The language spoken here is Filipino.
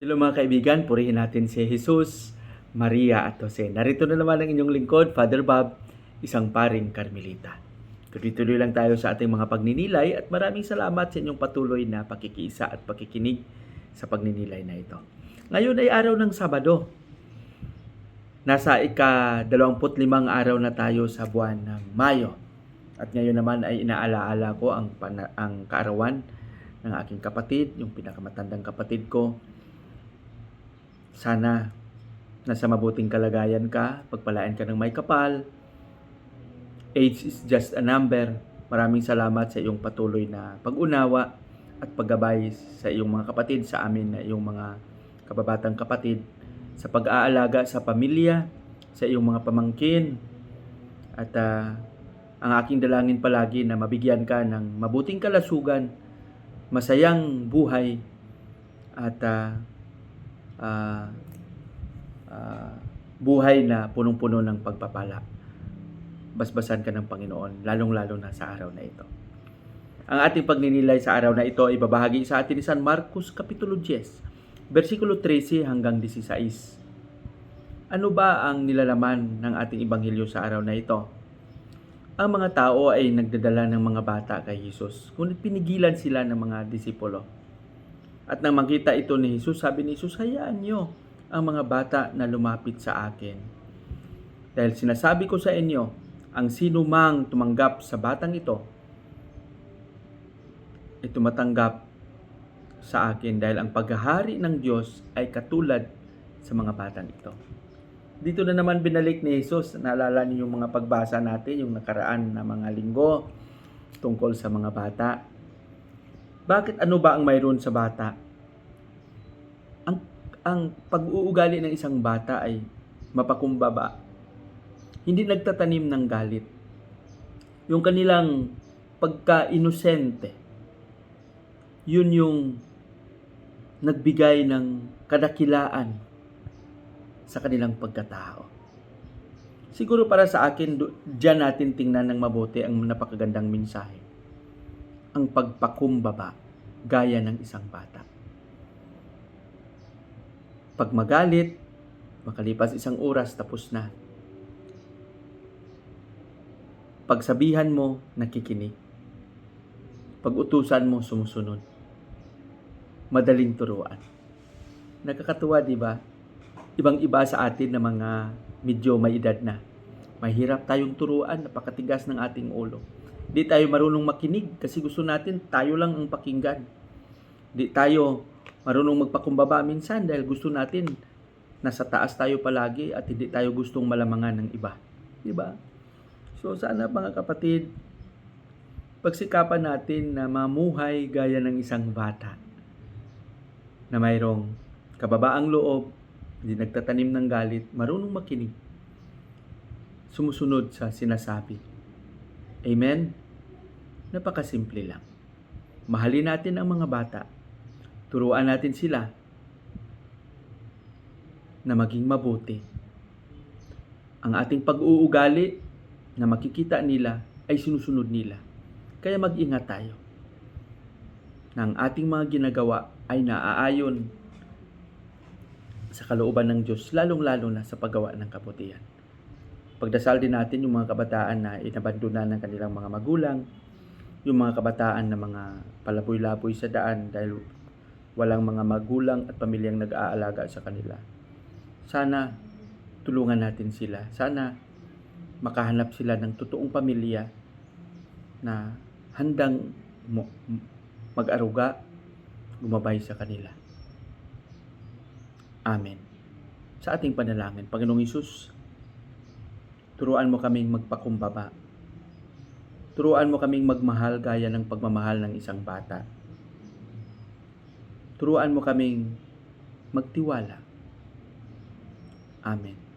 Hello mga kaibigan, purihin natin si Jesus, Maria at Jose. Narito na naman ang inyong lingkod, Father Bob, isang paring Carmelita. Tuloy-tuloy lang tayo sa ating mga pagninilay at maraming salamat sa inyong patuloy na pakikiisa at pakikinig sa pagninilay na ito. Ngayon ay araw ng Sabado. Nasa ika-25 araw na tayo sa buwan ng Mayo. At ngayon naman ay inaalaala ko ang, ang kaarawan ng aking kapatid, yung pinakamatandang kapatid ko, sana nasa mabuting kalagayan ka, pagpalaan ka ng may kapal. Age is just a number. Maraming salamat sa iyong patuloy na pag-unawa at paggabay sa iyong mga kapatid, sa amin na iyong mga kababatang kapatid, sa pag-aalaga sa pamilya, sa iyong mga pamangkin. At ah, ang aking dalangin palagi na mabigyan ka ng mabuting kalasugan, masayang buhay, at ah, ah, ah, buhay na punong-puno ng pagpapala. Basbasan ka ng Panginoon, lalong-lalo na sa araw na ito. Ang ating pagninilay sa araw na ito ay babahagi sa atin ni San Marcos Kapitulo 10, versikulo 13 hanggang 16. Ano ba ang nilalaman ng ating ebanghelyo sa araw na ito? Ang mga tao ay nagdadala ng mga bata kay Jesus, ngunit pinigilan sila ng mga disipulo. At nang makita ito ni Jesus, sabi ni Jesus, hayaan niyo ang mga bata na lumapit sa akin. Dahil sinasabi ko sa inyo, ang sino mang tumanggap sa batang ito, ay tumatanggap sa akin dahil ang paghahari ng Diyos ay katulad sa mga batang ito. Dito na naman binalik ni Jesus, naalala niyo yung mga pagbasa natin, yung nakaraan na mga linggo tungkol sa mga bata. Bakit ano ba ang mayroon sa bata? Ang ang pag-uugali ng isang bata ay mapakumbaba. Hindi nagtatanim ng galit. Yung kanilang pagka-inosente, yun yung nagbigay ng kadakilaan sa kanilang pagkatao. Siguro para sa akin, dyan natin tingnan ng mabuti ang napakagandang mensahe. Ang pagpakumbaba gaya ng isang bata. Pag magalit, makalipas isang oras, tapos na. Pagsabihan mo, nakikinig. Pag utusan mo, sumusunod. Madaling turuan. Nakakatuwa, di ba? Ibang-iba sa atin na mga medyo may edad na. Mahirap tayong turuan, napakatigas ng ating ulo. Di tayo marunong makinig kasi gusto natin tayo lang ang pakinggan. Di tayo marunong magpakumbaba minsan dahil gusto natin nasa taas tayo palagi at hindi tayo gustong malamangan ng iba. Di ba? So sana mga kapatid, pagsikapan natin na mamuhay gaya ng isang bata na mayroong kababaang loob, hindi nagtatanim ng galit, marunong makinig, sumusunod sa sinasabi. Amen? Napakasimple lang. Mahalin natin ang mga bata. Turuan natin sila na maging mabuti. Ang ating pag-uugali na makikita nila ay sinusunod nila. Kaya mag-ingat tayo na ang ating mga ginagawa ay naaayon sa kalooban ng Diyos, lalong-lalo na sa paggawa ng kabutihan. Pagdasal din natin yung mga kabataan na inabandona ng kanilang mga magulang, yung mga kabataan na mga palaboy-laboy sa daan dahil walang mga magulang at pamilyang nag-aalaga sa kanila. Sana tulungan natin sila. Sana makahanap sila ng totoong pamilya na handang mag-aruga, gumabay sa kanila. Amen. Sa ating panalangin, Panginoong Isus, turuan mo kaming magpakumbaba. Turuan mo kaming magmahal gaya ng pagmamahal ng isang bata. Turuan mo kaming magtiwala. Amen.